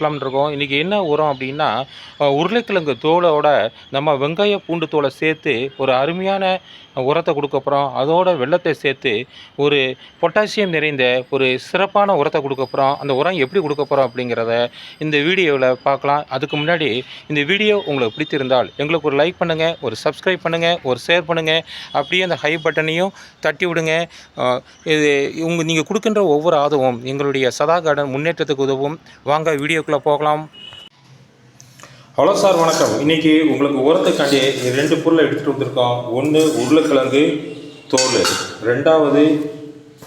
பார்க்கலாம்னு இருக்கோம். இன்றைக்கி என்ன உரம் அப்படின்னா உருளைக்கிழங்கு தோலோட நம்ம வெங்காய பூண்டு தோலை சேர்த்து ஒரு அருமையான உரத்தை கொடுக்க போகிறோம் அதோட வெள்ளத்தை சேர்த்து ஒரு பொட்டாசியம் நிறைந்த ஒரு சிறப்பான உரத்தை கொடுக்க போகிறோம் அந்த உரம் எப்படி கொடுக்க போகிறோம் அப்படிங்கிறத இந்த வீடியோவில் பார்க்கலாம். அதுக்கு முன்னாடி இந்த வீடியோ உங்களுக்கு பிடித்திருந்தால் எங்களுக்கு ஒரு லைக் பண்ணுங்கள் ஒரு சப்ஸ்கிரைப் பண்ணுங்கள் ஒரு ஷேர் பண்ணுங்கள் அப்படியே அந்த ஹை பட்டனையும் தட்டி விடுங்க. இது உங்கள் நீங்கள் கொடுக்கின்ற ஒவ்வொரு ஆதவும் எங்களுடைய சதா கார்டன் முன்னேற்றத்துக்கு உதவும். வாங்க வீடியோக்குள்ளே போகலாம். ஹலோ சார் வணக்கம். இன்னைக்கு உங்களுக்கு உரத்துக்காண்டி ரெண்டு பொருளை எடுத்துகிட்டு வந்திருக்கோம். ஒன்று உருளைக்கிழங்கு தோல் ரெண்டாவது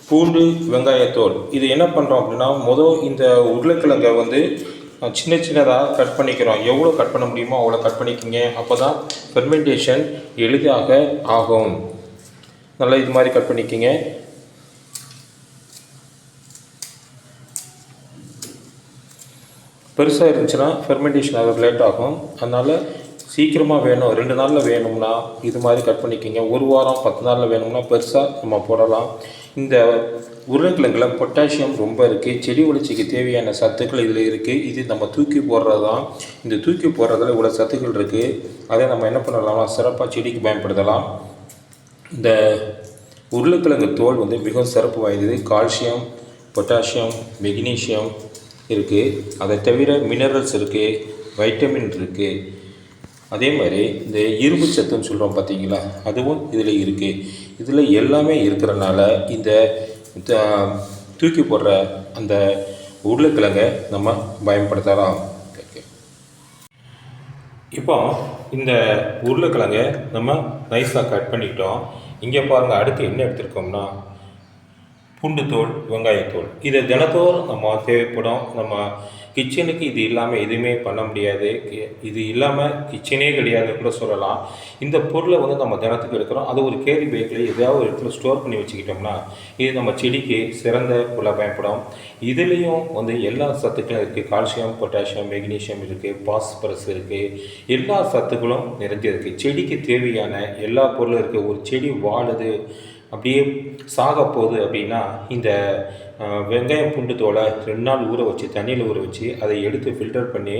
பூண்டு வெங்காயத்தோல் இது என்ன பண்ணுறோம் அப்படின்னா மொதல் இந்த உருளைக்கிழங்கை வந்து சின்ன சின்னதாக கட் பண்ணிக்கிறோம். எவ்வளோ கட் பண்ண முடியுமோ அவ்வளோ கட் பண்ணிக்கோங்க. அப்போ தான் ஃபெர்மெண்டேஷன் எளிதாக ஆகும். நல்லா இது மாதிரி கட் பண்ணிக்கோங்க. பெருசாக இருந்துச்சுன்னா ஃபெர்மெண்டேஷன் ஆக லேட் ஆகும். அதனால் சீக்கிரமாக வேணும். ரெண்டு நாளில் வேணும்னா இது மாதிரி கட் பண்ணிக்கோங்க. ஒரு வாரம் பத்து நாளில் வேணும்னா பெருசாக நம்ம போடலாம். இந்த உருளைக்கிழங்குல பொட்டாசியம் ரொம்ப இருக்குது செடி வளர்ச்சிக்கு தேவையான சத்துக்கள் இதில் இருக்குது இது நம்ம தூக்கி போடுறது தான் இந்த தூக்கி போடுறதுல இவ்வளோ சத்துக்கள் இருக்குது அதை நம்ம என்ன பண்ணலாம்னா சிறப்பாக செடிக்கு பயன்படுத்தலாம். இந்த உருளைக்கிழங்கு தோல் வந்து மிகவும் சிறப்பு வாய்ந்தது. கால்சியம் பொட்டாசியம் மெக்னீசியம் இருக்குது அதை தவிர மினரல்ஸ் இருக்குது வைட்டமின் இருக்குது அதே மாதிரி இந்த இரும்பு சத்துன்னு சொல்கிறோம் பார்த்தீங்களா? அதுவும் இதில் இருக்குது இதில் எல்லாமே இருக்கிறனால இந்த த- தூக்கி போடுற அந்த உருளைக்கிழங்கை நம்ம பயன்படுத்தலாம். இப்போ இந்த உருளைக்கிழங்கை நம்ம நைஸாக கட் பண்ணிக்கிட்டோம். இங்கே பாருங்கள் அடுத்து என்ன எடுத்திருக்கோம்னா பூண்டுத்தோல் வெங்காயத்தோல். இதை தினத்தோறும் நம்ம தேவைப்படும். நம்ம கிச்சனுக்கு இது இல்லாமல் எதுவுமே பண்ண முடியாது. கி- இது இல்லாமல் கிச்சனே கிடையாது கூட சொல்லலாம். இந்த பொருளை வந்து நம்ம தினத்துக்கு எடுக்கிறோம். அது ஒரு கேரி பேக்கில் எதாவது ஒரு இடத்துல ஸ்டோர் பண்ணி வச்சுக்கிட்டோம்னா இது நம்ம செடிக்கு சிறந்த பொருளாக பயன்படும். இதுலேயும் வந்து எல்லா சத்துக்களும் இருக்குது கால்சியம் பொட்டாசியம் மெக்னீஷியம் இருக்குது பாஸ்பரஸ் இருக்குது எல்லா சத்துக்களும் நிறைஞ்சிருக்கு செடிக்கு தேவையான எல்லா பொருளும் இருக்குது ஒரு செடி வாழுது அப்படியே சாக போகுது அப்படின்னா இந்த வெங்காயம் பூண்டு தோலை ரெண்டு நாள் ஊற வச்சு தண்ணியில் ஊற வச்சு அதை எடுத்து ஃபில்டர் பண்ணி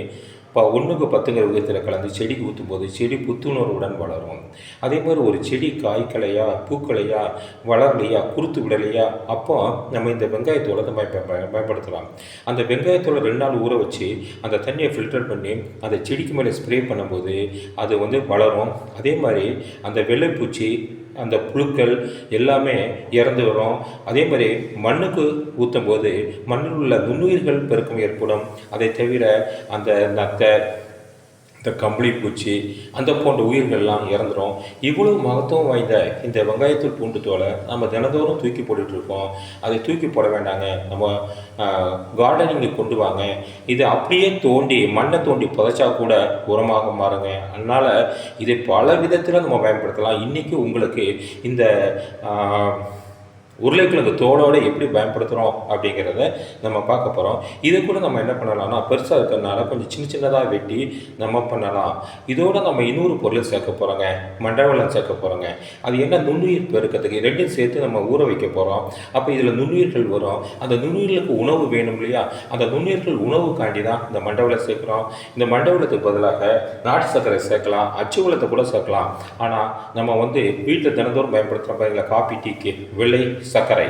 இப்போ ஒன்றுக்கு பத்துங்கிற விதத்தில் கலந்து செடிக்கு ஊற்றும் போது செடி புத்துணர்வுடன் வளரும். அதே மாதிரி ஒரு செடி காய்க்கலையா பூக்களையா வளரலையா குறுத்து விடலையா அப்போ நம்ம இந்த வெங்காயத்தோலை நம்ம பயன்படுத்தலாம். அந்த வெங்காயத்தோலை ரெண்டு நாள் ஊற வச்சு அந்த தண்ணியை ஃபில்டர் பண்ணி அந்த செடிக்கு மேலே ஸ்ப்ரே பண்ணும்போது அது வந்து வளரும். அதே மாதிரி அந்த வெள்ளைப்பூச்சி அந்த புழுக்கள் எல்லாமே இறந்து வரும். அதே மாதிரி மண்ணுக்கு ஊற்றும் போது மண்ணில் உள்ள நுண்ணுயிர்கள் பெருக்கம் ஏற்படும். அதை தவிர அந்த நத்தை இந்த கம்பளி பூச்சி அந்த போன்ற உயிர்கள்லாம் இறந்துடும் இவ்வளவு மகத்துவம் வாய்ந்த இந்த வெங்காயத்தூள் பூண்டு தோலை நம்ம தினந்தோறும் தூக்கி போட்டுட்ருக்கோம் அதை தூக்கி போட வேண்டாங்க. நம்ம கார்டனிங்கு கொண்டு வாங்க. இதை அப்படியே தோண்டி மண்ணை தோண்டி புதைச்சா கூட உரமாக மாறுங்க. அதனால் இதை பல விதத்தில் நம்ம பயன்படுத்தலாம். இன்றைக்கி உங்களுக்கு இந்த உருளைக்கிழங்கு தோலோட எப்படி பயன்படுத்துகிறோம் அப்படிங்கிறத நம்ம பார்க்க போகிறோம் இதை கூட நம்ம என்ன பண்ணலாம்னா பெருசாக இருக்கிறதுனால கொஞ்சம் சின்ன சின்னதாக வெட்டி நம்ம பண்ணலாம். இதோட நம்ம இன்னொரு பொருள் சேர்க்க போகிறோங்க மண்டவளம் சேர்க்க போகிறோங்க அது என்ன? நுண்ணுயிர் பெருக்கிறதுக்கு ரெண்டும் சேர்த்து நம்ம ஊற வைக்க போகிறோம் அப்போ இதில் நுண்ணுயிர்கள் வரும். அந்த நுண்ணுயிர்களுக்கு உணவு வேணும் இல்லையா? அந்த நுண்ணுயிர்கள் உணவுக்காண்டி தான் இந்த மண்டவளம் சேர்க்குறோம். இந்த மண்டவளத்துக்கு பதிலாக நாட்டு சர்க்கரை சேர்க்கலாம். அச்சு வெள்ளத்தை கூட சேர்க்கலாம். ஆனால் நம்ம வந்து வீட்டில் தினந்தோறும் பயன்படுத்துகிற பாருங்களா காப்பி டீக்கு வெள்ளை சர்க்கரை.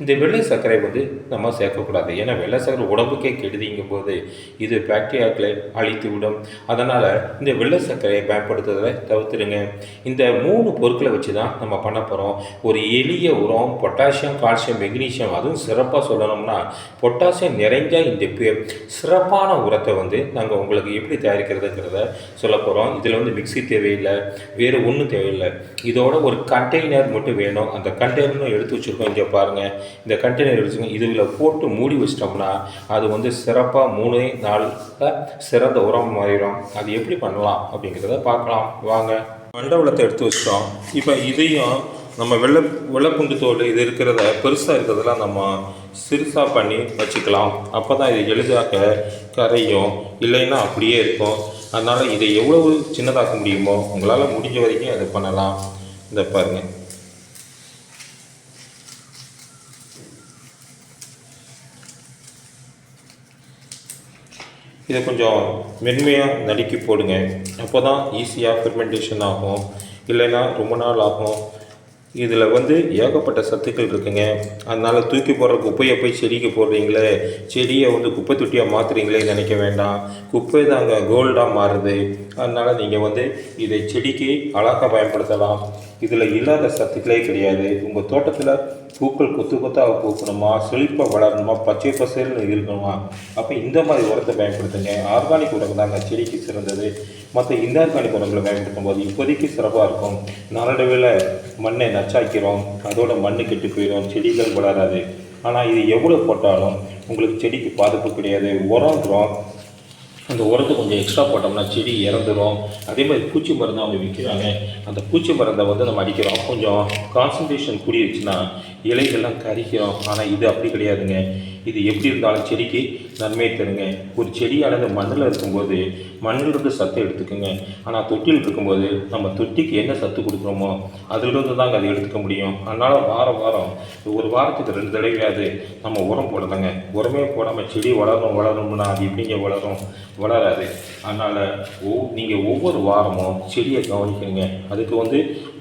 இந்த வெள்ளை சர்க்கரை வந்து நம்ம சேர்க்கக்கூடாது. ஏன்னா வெள்ளை சர்க்கரை உடம்புக்கே கெடுதிங்கும் போது இது பாக்டீரியாக்களை அழித்து விடும் அதனால் இந்த வெள்ளை சர்க்கரையை பயன்படுத்துறதை தவிர்த்துடுங்க. இந்த மூணு பொருட்களை வச்சு தான் நம்ம பண்ண போகிறோம் ஒரு எளிய உரம் பொட்டாசியம் கால்சியம் மெக்னீஷியம் அதுவும் சிறப்பாக சொல்லணும்னா பொட்டாசியம் நிறைஞ்ச இந்த பே- சிறப்பான உரத்தை வந்து நாங்கள் உங்களுக்கு எப்படி தயாரிக்கிறதுங்கிறத சொல்ல போகிறோம் இதில் வந்து மிக்ஸி தேவையில்லை வேறு ஒன்றும் தேவையில்லை. இதோட ஒரு கண்டெய்னர் மட்டும் வேணும். அந்த கண்டெய்னரும் எடுத்து வச்சுருக்கோம். இங்கே பாருங்கள் இந்த கண்டெய்னர் வச்சுங்க இதில் போட்டு மூடி வச்சிட்டோம்னா அது வந்து சிறப்பாக மூணு நாளில் சிறந்த உரம் மாறிடும். அது எப்படி பண்ணலாம் அப்படிங்கிறத பார்க்கலாம். வாங்க. மண்டவளத்தை எடுத்து வச்சிட்டோம். இப்போ இதையும் நம்ம வெள்ளை வெள்ளைப்புண்டு தோல் இது இருக்கிறத பெருசாக இருக்கிறதெல்லாம் நம்ம சிறுசாக பண்ணி வச்சுக்கலாம். அப்போ தான் இது எளிதாக கரையும். இல்லைன்னா அப்படியே இருக்கும். அதனால் இதை எவ்வளவு சின்னதாக்க முடியுமோ உங்களால் முடிஞ்ச வரைக்கும் அதை பண்ணலாம். இதை பாருங்கள் இதை கொஞ்சம் மென்மையாக நடுக்கி போடுங்க. அப்போ தான் ஈஸியாக ஃபெர்மெண்டேஷன் ஆகும். இல்லைன்னா ரொம்ப நாள் ஆகும். இதில் வந்து ஏகப்பட்ட சத்துக்கள் இருக்குங்க. அதனால் தூக்கி போடுற குப்பையை போய் செடிக்கு போடுறீங்களே செடியை வந்து குப்பை தொட்டியாக மாற்றுறீங்களே நினைக்க வேண்டாம். குப்பை தாங்க கோல்டாக மாறுது. அதனால் நீங்கள் வந்து இதை செடிக்கு அழகாக பயன்படுத்தலாம். இதில் இல்லாத சத்துக்களே கிடையாது. உங்கள் தோட்டத்தில் பூக்கள் கொத்து கொத்தாக பூக்கணுமா செழிப்பாக வளரணுமா பச்சை பசேல்னு இருக்கணுமா? அப்போ இந்த மாதிரி உரத்தை பயன்படுத்துங்க. ஆர்கானிக் உரம் தாங்க செடிக்கு சிறந்தது. மற்ற இன்ஆர்கானிக் உரங்களை பயன்படுத்தும் போது இப்போதைக்கு சிறப்பாக இருக்கும். நாளடைவில் மண்ணை நச்சாக்கிறோம். அதோட மண் கெட்டு போயிடும். செடிகள் வளராது. ஆனால் இது எவ்வளோ போட்டாலும் உங்களுக்கு செடிக்கு பாதிப்பு கிடையாது. உரங்கிறோம் அந்த உரத்தை கொஞ்சம் எக்ஸ்ட்ரா போட்டோம்னா செடி இறந்துடும் அதே மாதிரி பூச்சி மருந்து அவங்க விற்கிறாங்க. அந்த பூச்சி மருந்தை வந்து நம்ம அடிக்கிறோம். கொஞ்சம் கான்சன்ட்ரேஷன் கூடிருச்சுன்னா இலைகள்லாம் கரிக்கிறோம். ஆனால் இது அப்படி கிடையாதுங்க. இது எப்படி இருந்தாலும் செடிக்கு நன்மை தருங்க. ஒரு செடியானது மண்ணில் இருக்கும்போது மண்ணிலிருந்து சத்து எடுத்துக்குங்க. ஆனால் தொட்டியில் இருக்கும்போது நம்ம தொட்டிக்கு என்ன சத்து கொடுக்குறோமோ அதிலிருந்து தாங்க அதை எடுத்துக்க முடியும். அதனால் வாரம் வாரம் ஒரு வாரத்துக்கு ரெண்டு தடவையாவது நம்ம உரம் போடலைங்க உரமே போடாமல் செடி வளரணும் வளரணும்னா அது எப்படிங்க வளரும்? வளராது. அதனால் ஒவ் நீங்கள் ஒவ்வொரு வாரமும் செடியை கவனிக்கணுங்க. அதுக்கு வந்து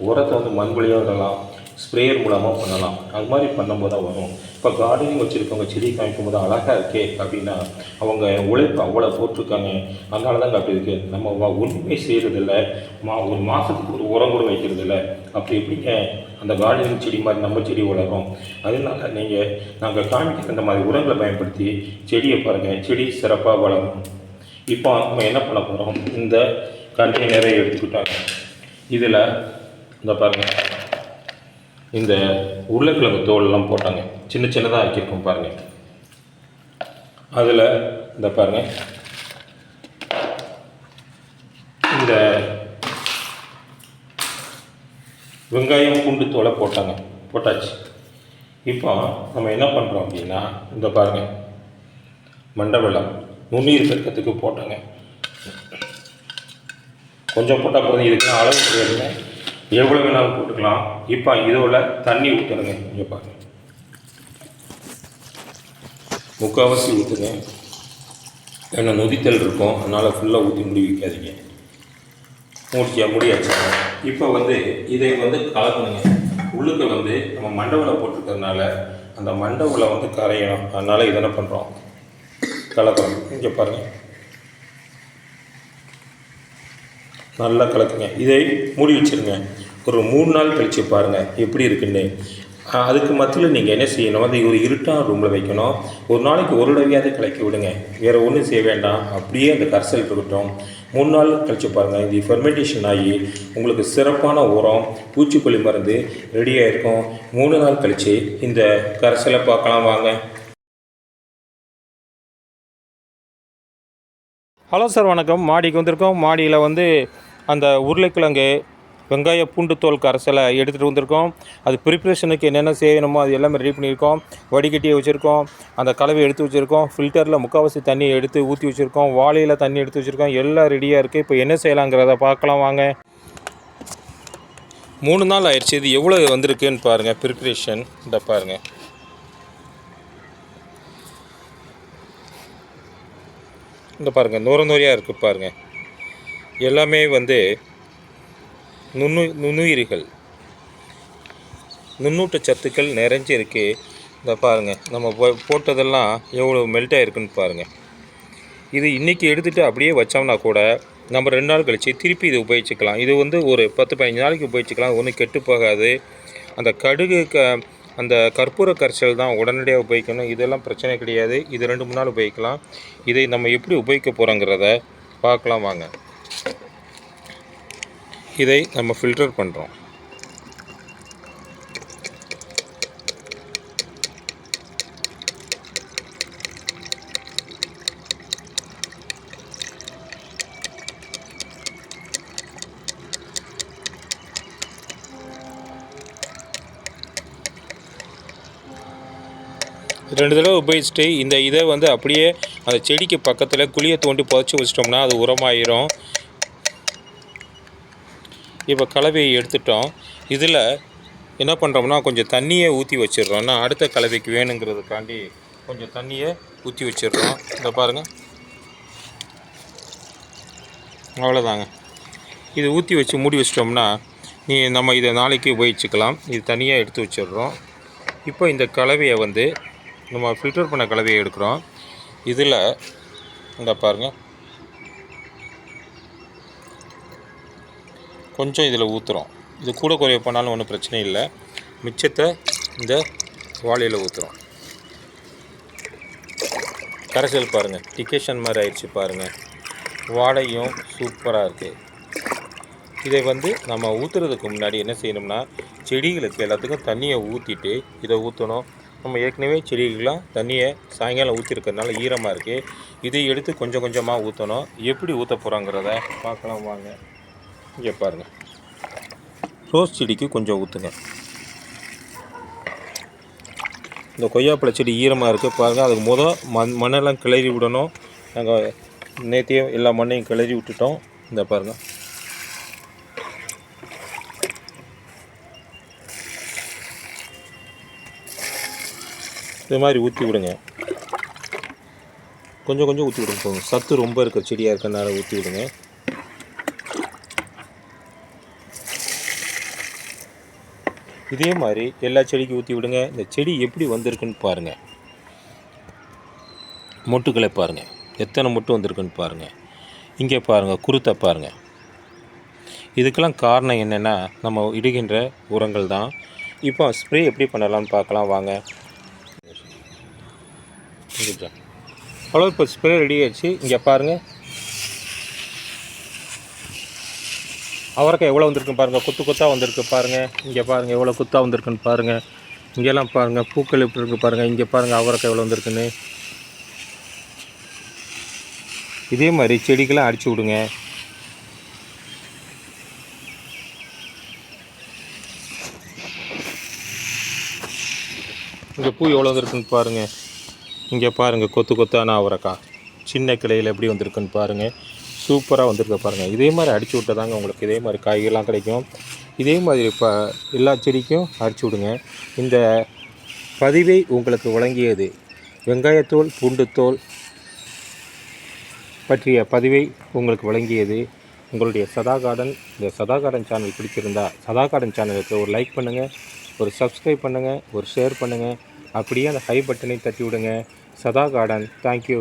உரத்தை வந்து மண் வழியாக விடலாம். ஸ்ப்ரேயர் மூலமாக பண்ணலாம். அது மாதிரி பண்ணும்போது தான் வரும். இப்போ கார்டனிங் வச்சுருக்கவங்க செடி காமிக்கும் போது அழகாக இருக்கே அப்படின்னா அவங்க உழைப்பு அவ்வளோ போட்டிருக்காங்க. அதனால தான் அப்படி இருக்குது நம்ம வ- ஒன்றுமே செய்கிறதில்ல மா ஒரு மாதத்துக்கு ஒரு உரம் கூட வைக்கிறதில்ல. அப்படி எப்படிங்க அந்த கார்டனிங் செடி மாதிரி நம்ம செடி வளரும் அதனால நீங்கள் நாங்கள் காமிக்கிற இந்த மாதிரி உரங்களை பயன்படுத்தி செடியை பாருங்கள் செடி சிறப்பாக வளரும். இப்போ நம்ம என்ன பண்ண போகிறோம் இந்த கண்டெய்னரை எடுத்துக்கிட்டாங்க. இதில் இந்த பாருங்கள் இந்த உருளைக்கிழங்கு தோலெல்லாம் போட்டாங்க. சின்ன சின்னதாக ஆக்கியிருக்கோம் பாருங்கள் அதில் இந்த பாருங்கள் இந்த வெங்காயம் பூண்டு தோலை போட்டாங்க. போட்டாச்சு. இப்போ நம்ம என்ன பண்ணுறோம் அப்படின்னா இந்த பாருங்கள் மண்டை நுண்ணீர் பெருக்கத்துக்கு போட்டாங்க. கொஞ்சம் போட்டால் போதும். இதுக்கு அளவு கிடையாதுங்க. எவ்வளோ வேணாலும் போட்டுக்கலாம். இப்போ இதோட தண்ணி ஊற்றுறங்க இங்கே பாருங்க. முக்கால்வாசி ஊற்றுங்க ஏன்னா நொதித்தல் இருக்கும். அதனால் ஃபுல்லாக ஊற்றி முடி வைக்காதீங்க. முடிச்சியா முடியாச்சு இப்போ வந்து இதை வந்து கலக்கணுங்க. உள்ளுக்க வந்து நம்ம மண்டவில் போட்டிருக்கிறதுனால அந்த மண்டவில் வந்து கரையணும். அதனால் இதை என்ன பண்ணுறோம் கலக்கிறோம் இங்கே பாருங்கள் நல்லா கலக்குங்க. இதை மூடி வச்சிருங்க. ஒரு மூணு நாள் கழித்து பாருங்கள் எப்படி இருக்குன்னு. அதுக்கு மத்தியில் நீங்கள் என்ன செய்யணும்? அதை ஒரு இருட்டான ரூமில் வைக்கணும். ஒரு நாளைக்கு ஒரு தடவையாவது கலக்கி விடுங்க. வேறு ஒன்றும் செய்ய வேண்டாம். அப்படியே அந்த கரைசல் இருக்கட்டும். மூணு நாள் கழித்து பாருங்கள் இது ஃபெர்மெண்டேஷன் ஆகி உங்களுக்கு சிறப்பான உரம் பூச்சிக்கொல்லி மருந்து ரெடியாக இருக்கும். மூணு நாள் கழித்து இந்த கரைசலை பார்க்கலாம் வாங்க. ஹலோ சார் வணக்கம். மாடிக்கு வந்திருக்கோம். மாடியில் வந்து அந்த உருளைக்கிழங்கு வெங்காய பூண்டு தோல் கரைசலை எடுத்துகிட்டு வந்திருக்கோம். அது ப்ரிப்ரேஷனுக்கு என்னென்ன செய்யணுமோ அது எல்லாமே ரெடி பண்ணியிருக்கோம். வடிகட்டியை வச்சுருக்கோம். அந்த கலவை எடுத்து வச்சுருக்கோம். ஃபில்டரில் முக்கால்வாசி தண்ணி எடுத்து ஊற்றி வச்சுருக்கோம். வாழையில் தண்ணி எடுத்து வச்சுருக்கோம். எல்லாம் ரெடியாக இருக்குது இப்போ என்ன செய்யலாங்கிறத பார்க்கலாம் வாங்க. மூணு நாள் ஆயிடுச்சு. இது எவ்வளோ வந்திருக்குன்னு பாருங்கள் ப்ரிப்ரேஷன் இந்த பாருங்கள் இந்த பாருங்கள் நுர நூறியாக இருக்குது பாருங்கள் எல்லாமே வந்து நுண்ணு நுண்ணுயிர்கள். நுண்ணூட்ட சத்துக்கள் நிறைஞ்சு இருக்குது இந்த பாருங்கள் நம்ம போ- போட்டதெல்லாம் எவ்வளோ மெல்ட் ஆகிருக்குன்னு பாருங்கள் இது இன்றைக்கி எடுத்துகிட்டு அப்படியே வச்சோம்னா கூட நம்ம ரெண்டு நாள் கழித்து திருப்பி இது உபயோகிச்சுக்கலாம். இது வந்து ஒரு பத்து பதினஞ்சு நாளைக்கு உபயோகிச்சுக்கலாம். ஒன்றும் கெட்டு போகாது. அந்த கடுகு க அந்த கற்பூர கரைசல் தான் உடனடியாக உபயோகிக்கணும். இதெல்லாம் பிரச்சனை கிடையாது. இது ரெண்டு மூணு நாள் உபயோகிக்கலாம். இதை நம்ம எப்படி உபயோகிக்க போகிறோங்கிறத பார்க்கலாம் வாங்க. இதை நம்ம ஃபில்டர் பண்ணுறோம் ரெண்டு தடவை உபயோகிச்சுட்டு இந்த இதை வந்து அப்படியே அந்த செடிக்கு பக்கத்தில் குழியை தோண்டி புதைச்சி வச்சிட்டோம்னா அது உரமாயிரும். இப்போ கலவையை எடுத்துட்டோம். இதில் என்ன பண்ணுறோம்னா கொஞ்சம் தண்ணியை ஊற்றி வச்சிடுறோம். நான் அடுத்த கலவைக்கு வேணுங்கிறதுக்காண்டி கொஞ்சம் தண்ணியை ஊற்றி வச்சிடுறோம். இந்த பாருங்கள் அவ்வளோதாங்க. இது ஊற்றி வச்சு மூடி வச்சிட்டோம்னா நீ நம்ம இதை நாளைக்கு உபயோகிச்சுக்கலாம். இது தனியாக எடுத்து வச்சிடுறோம். இப்போ இந்த கலவையை வந்து நம்ம ஃபில்டர் பண்ண கலவையை எடுக்கிறோம். இதில் இந்த பாருங்கள் கொஞ்சம் இதில் ஊற்றுறோம் இது கூட குறைய பண்ணாலும் ஒன்றும் பிரச்சனை இல்லை. மிச்சத்தை இந்த வாளியில் ஊற்றுறோம் கரைசல் பாருங்கள் டிகேஷன் மாதிரி ஆயிடுச்சு பாருங்கள் வாடையும் சூப்பராக இருக்குது இதை வந்து நம்ம ஊற்றுறதுக்கு முன்னாடி என்ன செய்யணும்னா செடிகளுக்கு எல்லாத்துக்கும் தண்ணியை ஊற்றிட்டு இதை ஊற்றணும் நம்ம ஏற்கனவே செடிகள்லாம் தண்ணியை சாயங்காலம் ஊற்றிருக்கிறதுனால ஈரமாக இருக்குது இதை எடுத்து கொஞ்சம் கொஞ்சமாக ஊற்றணும் எப்படி ஊற்ற போகிறோங்கிறத பார்க்கலாம் வாங்க. இங்கே பாருங்கள் ரோஸ் செடிக்கு கொஞ்சம் ஊற்றுங்க இந்த கொய்யாப்பழ செடி ஈரமாக இருக்குது பாருங்கள் அதுக்கு முத மண் மண்ணெல்லாம் கிளறி விடணும். நாங்கள் நேற்றையும் எல்லா மண்ணையும் கிளறி விட்டுட்டோம். இந்த பாருங்கள் இது மாதிரி ஊற்றி விடுங்க. கொஞ்சம் கொஞ்சம் ஊற்றி விடுங்க போதும் சத்து ரொம்ப இருக்கிற செடியாக இருக்கிறனால ஊற்றி விடுங்க. இதே மாதிரி எல்லா செடிக்கும் ஊற்றி விடுங்க. இந்த செடி எப்படி வந்திருக்குன்னு பாருங்கள் மொட்டுக்களை பாருங்கள் எத்தனை மொட்டு வந்திருக்குன்னு பாருங்கள் இங்கே பாருங்கள் குருத்தை பாருங்கள் இதுக்கெல்லாம் காரணம் என்னென்னா நம்ம இடுகின்ற உரங்கள் தான். இப்போ ஸ்ப்ரே எப்படி பண்ணலாம்னு பார்க்கலாம் வாங்க. அவ்வளோ இப்போ ஸ்ப்ரே ரெடி ஆயிடுச்சு இங்கே பாருங்கள் அவரைக்காய் எவ்வளோ வந்திருக்கு பாருங்கள் கொத்து கொத்தாக வந்திருக்கு பாருங்கள் இங்கே பாருங்கள் எவ்வளோ குத்தாக வந்திருக்குன்னு பாருங்கள் இங்கெல்லாம் பாருங்கள் பூக்கள் எப்படி இருக்குது பாருங்கள் இங்கே பாருங்கள் அவரைக்காய் எவ்வளோ வந்திருக்குன்னு. இதே மாதிரி செடிக்கெல்லாம் அடிச்சு விடுங்க. இங்கே பூ எவ்வளோ வந்திருக்குன்னு பாருங்கள் இங்கே பாருங்கள் கொத்து கொத்தான அவரைக்காய் சின்ன கிளையில் எப்படி வந்திருக்குன்னு பாருங்கள் சூப்பராக வந்திருக்க பாருங்கள் இதே மாதிரி அடிச்சு விட்டதாங்க உங்களுக்கு. இதே மாதிரி காய்கறிலாம் கிடைக்கும். இதே மாதிரி இப்போ எல்லா செடிக்கும் அடிச்சு விடுங்க. இந்த பதிவை உங்களுக்கு வழங்கியது வெங்காயத்தோல் பூண்டுத்தோல் பற்றிய பதிவை உங்களுக்கு வழங்கியது உங்களுடைய சதா கார்டன் இந்த சதா கார்டன் சேனல் பிடிச்சிருந்தா சதா கார்டன் சேனலுக்கு ஒரு லைக் பண்ணுங்கள் ஒரு சப்ஸ்கிரைப் பண்ணுங்கள் ஒரு ஷேர் பண்ணுங்கள் அப்படியே அந்த ஹை பட்டனை தட்டி விடுங்க. சதா கார்டன் தேங்க்யூ